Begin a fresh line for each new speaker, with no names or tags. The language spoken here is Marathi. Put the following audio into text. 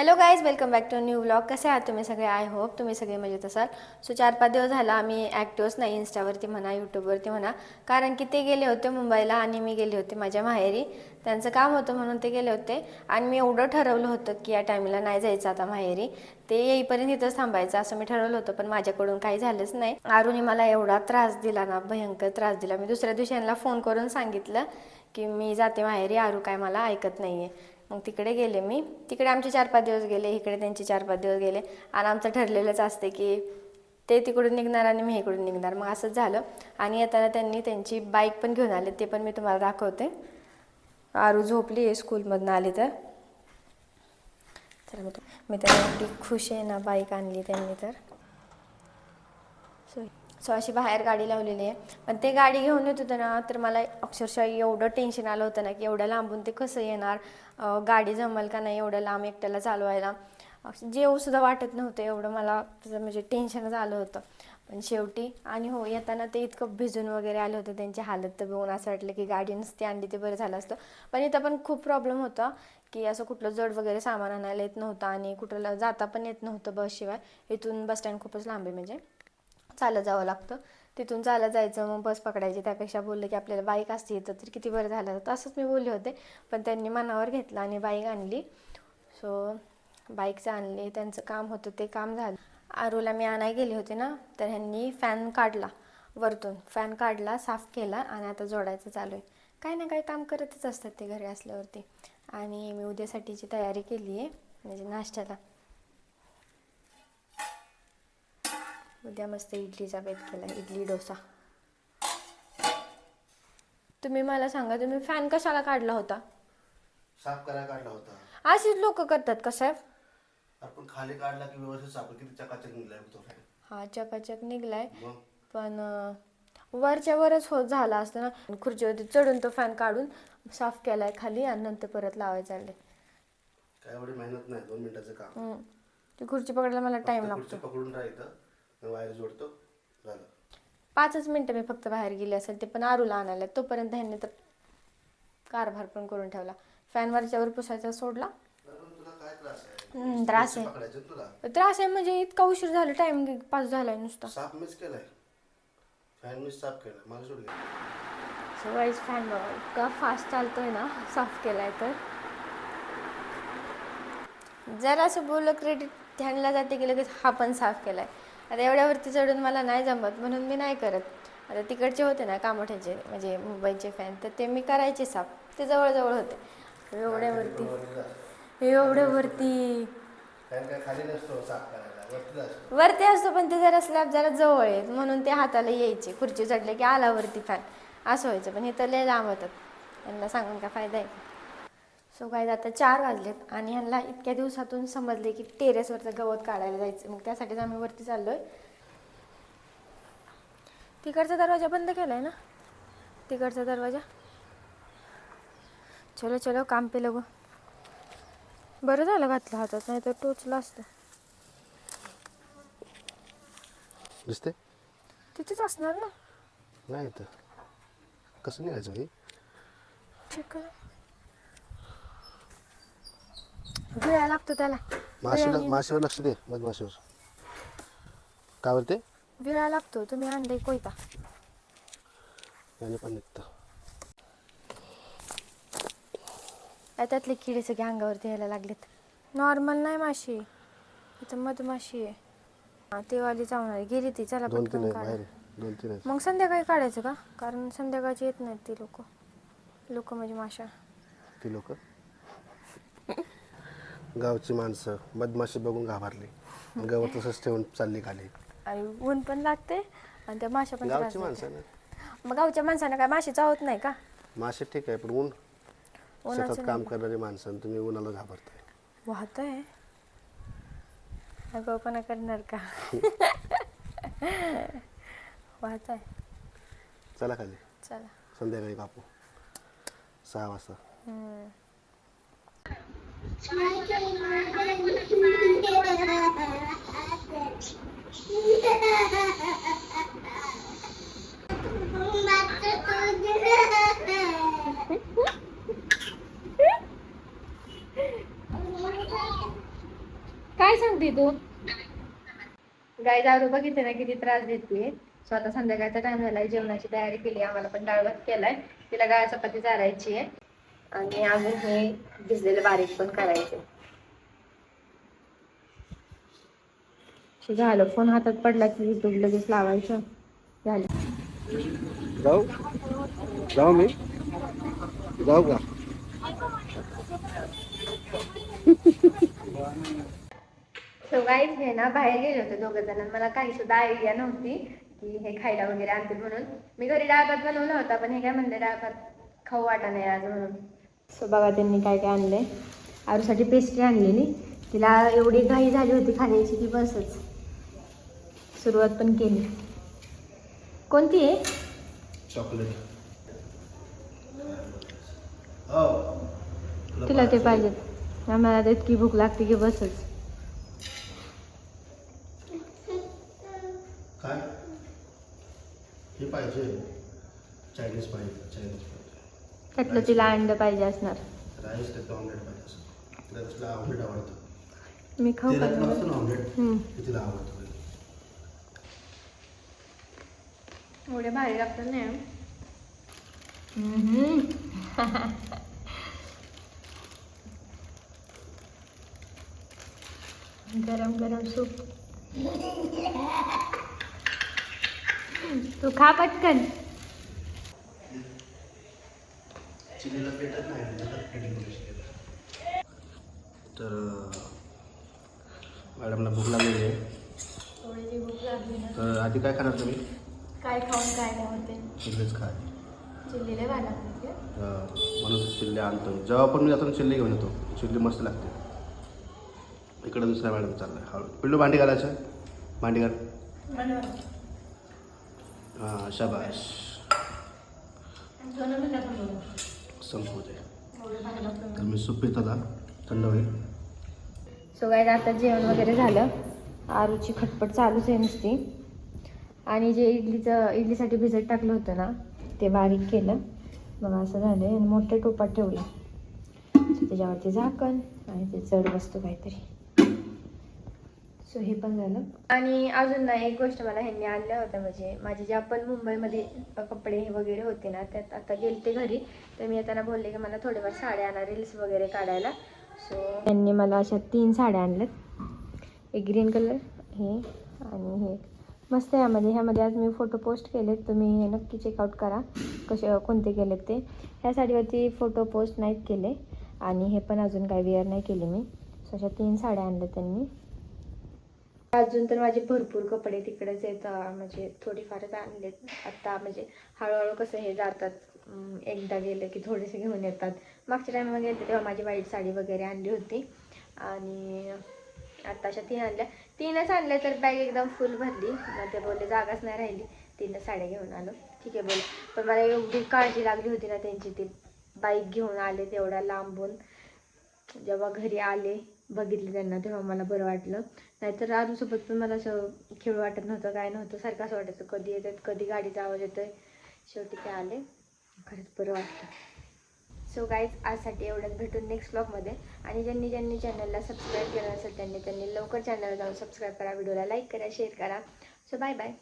Hello guys welcome back to new blog कसे आहात तुम्ही सगळे? आय होप तुम्ही सगळे मजेत असाल. सो चार पाच दिवस झाला आम्ही ॲक्टिव्हच नाही इन्स्टावरती म्हणा यूट्यूबवरती म्हणा. कारण की ते गेले होते मुंबईला आणि मी गेले होते माझ्या माहेरी. त्यांचं काम होतं म्हणून ते गेले होते. आणि मी एवढं ठरवलं होतं की या टायमिंगला नाही जायचं आता माहेरी. ते येईपर्यंत इथंच थांबायचं असं मी ठरवलं होतं पण माझ्याकडून काही झालंच नाही. आरुनी मला एवढा त्रास दिला ना भयंकर त्रास दिला. मी दुसऱ्या दिवशी यांना फोन करून सांगितलं की मी जाते माहेरी आरू काय मला ऐकत नाही आहे मग तिकडे गेले मी. तिकडे आमचे चार पाच दिवस गेले इकडे त्यांचे चार पाच दिवस गेले. आणि आमचं ठरलेलंच असते की ते तिकडून निघणार आणि मी इकडून निघणार. मग असंच झालं. आणि येताना त्यांनी त्यांची बाईक पण घेऊन आले. ते पण मी तुम्हाला दाखवते. आरू झोपली आहे स्कूलमधनं आली तर. तर मी त्यांना तर एवढी खुश आहे ना बाईक आणली त्यांनी तर. सो सो अशी बाहेर गाडी लावलेली आहे. पण ते गाडी घेऊन येत होतं ना तर मला अक्षरशः एवढं टेन्शन आलं होतं ना की एवढ्या लांबून ते कसं येणार? गाडी जमल का नाही एवढं लांब एकट्याला चालवायला? जेवसुद्धा जेवूसुद्धा वाटत नव्हतं एवढं मला म्हणजे टेन्शनच आलं होतं. पण शेवटी आणि हो येताना ते इतकं भिजून वगैरे आलं होतं त्यांची हालत तर बघून असं वाटलं की गाडी नुसती आणली ते बरं झालं असतं. पण इथं पण खूप प्रॉब्लेम होता की असं कुठलं जड वगैरे सामान आणायला येत नव्हतं आणि कुठं जाता पण येत नव्हतं बसशिवाय. इथून बस स्टँड खूपच लांब आहे म्हणजे. चालत जावं लागतं. तिथून चालत जायचं मग बस पकडायची. त्यापेक्षा बोललं की आपल्याला बाईक असते इथं तर किती बरं झालं तर असंच मी बोलले होते. पण त्यांनी मनावर घेतलं आणि बाईक आणली. सो बाईकचं आणली. त्यांचं काम होतं ते काम झालं. आरूला मी आणाय गेले होते ना तर ह्यांनी फॅन काढला वरतून. फॅन काढला साफ केला आणि आता जोडायचं चालू आहे. काही ना काही काम करतच असतात ते घरी असल्यावरती. आणि मी उद्यासाठीची तयारी केली आहे म्हणजे नाश्त्याला. उद्या मस्त इडलीचा बेत केला इडली डोसा. तुम्ही मला सांगा तुम्ही फॅन कशाला काढला होता?
साफ करायला काढला होता.
अशीच लोक करतात का साहेब?
आपण खाली काढला की व्यवस्थित साफ किती चकाचक निघलाय तो
हा चकाचक निघलाय.
मग?
पण अं, वरच्या वरच होत झाला असतं ना. खुर्चीवरती चढून तो फॅन काढून साफ केलाय खाली आणि नंतर परत लावायला चालले
काय एवढी मेहनत नाही दोन मिनिटाचं काम.
ती खुर्ची पकडायला मला टाइम लागतो
खुर्ची पकडून राहायचं वायर जोडतो झालं.
पाचच मिनटं मी फक्त बाहेर गेली असेल ते पण आरूला आणायला. तोपर्यंत ह्यांनी तर कारभार पण करून ठेवला. फॅन वरच्यावर पुसायचा सोडला.
बरं, पण तुला काय त्रास आहे?
त्रास आहे.
पकडायचं ना तुला?
त्रास आहे म्हणजे इतका उशीर झाला टाइम पास झालाय नुसता.
साफ मीच केलाय. फॅन मीच साफ केलाय. मला सोड घे.
सगळीच फॅन इतका फास्ट चालतोय ना साफ केलाय तर. जरा असं बोललं क्रेडिट ध्यानला जाते की लगेच हा पण साफ केलाय. आता एवढ्यावरती चढून मला नाही जमत म्हणून मी नाही करत. आता तिकडचे होते ना कामोठ्याचे म्हणजे मुंबईचे फॅन तर ते मी करायचे साफ ते जवळजवळ होते. एवढ्यावरती एवढ्यावरती वरती. असतो. पण ते जरा स्लॅब जरा जवळ आहे म्हणून ते हाताला यायचे. खुर्ची चढले की आला वरती फॅन असं व्हायचं पण हे तर लय लांब होतात. त्यांना सांगून काय फायदा आहे? सो काय आता चार वाजलेत आणि ह्यांना इतक्या दिवसातून समजले की टेरेसवरचं गवत काढायला जायचं. मग त्यासाठीच आम्ही वरती चाललोय. तिकडचा दरवाजा बंद केलाय ना? तिकडचा दरवाजा? चलो चलो काम पे लगो. बरं झालं घातलं हातात नाही तर टोचलं असतं.
दिसते
तिथेच असणार ना?
नाही तर कसं निघायचं हे
चेक करा गिळायला लागतो त्याला.
माशीला माशीवर लक्ष दे मधमाशीवर. काय बोलते
विळा लागतो. तुम्ही आणले कोयता.
याने पण निघतं.
त्यातले किडे सगळे अंगावरती यायला लागलेत. नॉर्मल नाही माशी. इथं मधमाशी आहे. हा ते वाली चावणार आहे गेली ती. चला
दोन तीन
पटकन
आहे
काढा.
बाहेर. दोन तीन आहेत.
मग संध्याकाळी काढायचं का? कारण संध्याकाळची येत नाहीत ती लोक. लोक म्हणजे माशा.
ती लोक? गावची माणसं मधमाशी बघून घाबरली. गवत तसंच ठेवून चालली खाली.
आणि ऊन पण लागते आणि त्या माशा पण त्रास
गावची
देतात.
माणसं ना.
मग गावच्या माणसांना काय माशी चावत नाही का?
मासे ठीक आहे पण ऊन
उन्हाचं
शेतात काम करणारी माणसं आणि तुम्ही उन्हाला घाबरताय.
वाहत आहे अगोपणा करणार का? वाहत आहे
चला खाली.
चला.
संध्याकाळी कापू. सहा वाजता.
हम्म. काय सांगते तू? गाय दारू बघितले ना किती त्रास देते स्वतः संध्याकाळचा टाइम झालाय जेवणाची तयारी केली आम्हाला पण डाळ भात केलाय. तिला गाय चपाती चारायची आहे आणि अजून हे भिजलेलं बारीक पण करायचे. झालं. फोन हातात पडला की युट्यूब लगेच लावायचं. झालं.
जाऊ. जाऊ मी. जाऊ का?
सो हे ना बाहेर गेले होते दोघं जण. मला काही सुद्धा आयडिया नव्हती की हे खायला वगैरे आणतील म्हणून. मी घरी डाळ भात बनवला होता पण हे काय म्हणले डाळ भात खाऊ वाटा नाही आज म्हणून. सो बघा त्यांनी काय काय आणले आरूसाठी पेस्ट्री आणलेली. तिला एवढी घाई झाली होती खाण्याची की बसच. सुरुवात पण केली. कोणती आहे?
चॉकलेट.
तिला ते पाहिजेत. आम्हाला तर इतकी भूक लागते की बसच.
काय? हे पाहिजे. चायनीज पाहिजे चायनीज पाहिजे.
त्यातलं तिला अंड पाहिजे असणार.
राईस त्याचं ऑमलेट पाहिजे असं. तिला तसलं ऑमलेट आवडतं.
मी खाऊ
तिला
का?
असतं ना ऑमलेट
हम्म.
ते तिला आवडतं.
एवढे भारी लागतात ना गरम गरम सूप. तू खा पटकन.
चिलीला नाही शकेल तर मॅडमला भूक लागलेली आहे. तर आधी काय खाणार तुम्ही?
काय खाऊन काय नाही होते.
चिल्लीच खा.
चिल्लीले लागते
म्हणून चिल्ली आणतो जेव्हा पण मी जातो चिल्ली घेऊन येतो. चिल्ली मस्त लागते. इकडे दुसऱ्या मॅडम चाललाय. हळू. पिल्लू भांडी घालायचं? भांडी घाल. हां शाबाश संपू तर मी सूप पित थंड होईल.
सो काय आता जेवण वगैरे झालं. आरूची खटपट चालूच आहे नुसती. आणि जे इडलीचं इडलीसाठी भिजत टाकलं होतं ना ते बारीक केलं. मग असं झालं आणि मोठ्या टोपात ठेवलं. त्याच्यावरती झाकण आणि ते चढ बसतो काहीतरी. सो हे पण झालं. आणि अजून ना एक गोष्ट मला ह्यांनी आणल्या होत्या म्हणजे माझे जे आपण मुंबईमध्ये कपडे वगैरे होते ना त्यात आता गेलते घरी. तर मी येताना बोलले की मला थोडेफार साड्या आणा रील्स वगैरे काढायला. सो त्यांनी मला अशा तीन साड्या आणल्यात. एक ग्रीन कलर हे आणि हे मस्त आहे यामध्ये. ह्यामध्ये आज मी फोटो पोस्ट केलेत. तुम्ही हे नक्की चेकआउट करा. कसे कोणते केलेत ते. ह्या साडीवरती फोटो पोस्ट नाहीत केले. आणि हे पण अजून काय वेअर नाही केले मी. सो अशा तीन साड्या आणल्या त्यांनी. अजून तर माझे भरपूर कपडे तिकडेच आहेत म्हणजे थोडीफारच आणलेत. आत्ता म्हणजे हळूहळू कसं हे जातात एकदा गेलं की थोडेसे घेऊन येतात. मागच्या टायमाला गेले तेव्हा माझी वाईट साडी वगैरे आणली होती. आणि आता अशा तीन आणल्या. तीनच आणल्या तर बॅग एकदम फुल भरली. मग ते बोलले जागाच नाही राहिली. तीनच साड्या घेऊन आलो. ठीक आहे बोल. पण मला एवढी काळजी लागली होती ना त्यांची. ती बाईक घेऊन आले तेवढ्या लांबून. जेव्हा घरी आले बघितले त्यांना तेव्हा मला बरं वाटलं. नाहीतर राजूसोबत पण मला असं खेळ वाटत नव्हतं काय नव्हतं. सारखं असं वाटायचं कधी येतात कधी गाडीचा आवाज येतोय. शेवटी ते आले. खरंच बरं वाटतं सो गाईज आजसाठी एवढंच. भेटून नेक्स्ट ब्लॉगमध्ये आणि ज्यांनी ज्यांनी चॅनलला सबस्क्राईब केलं असेल त्यांनी त्यांनी लवकर चॅनलला जाऊन सबस्क्राईब करा. व्हिडिओला लाईक करा शेअर करा. So bye bye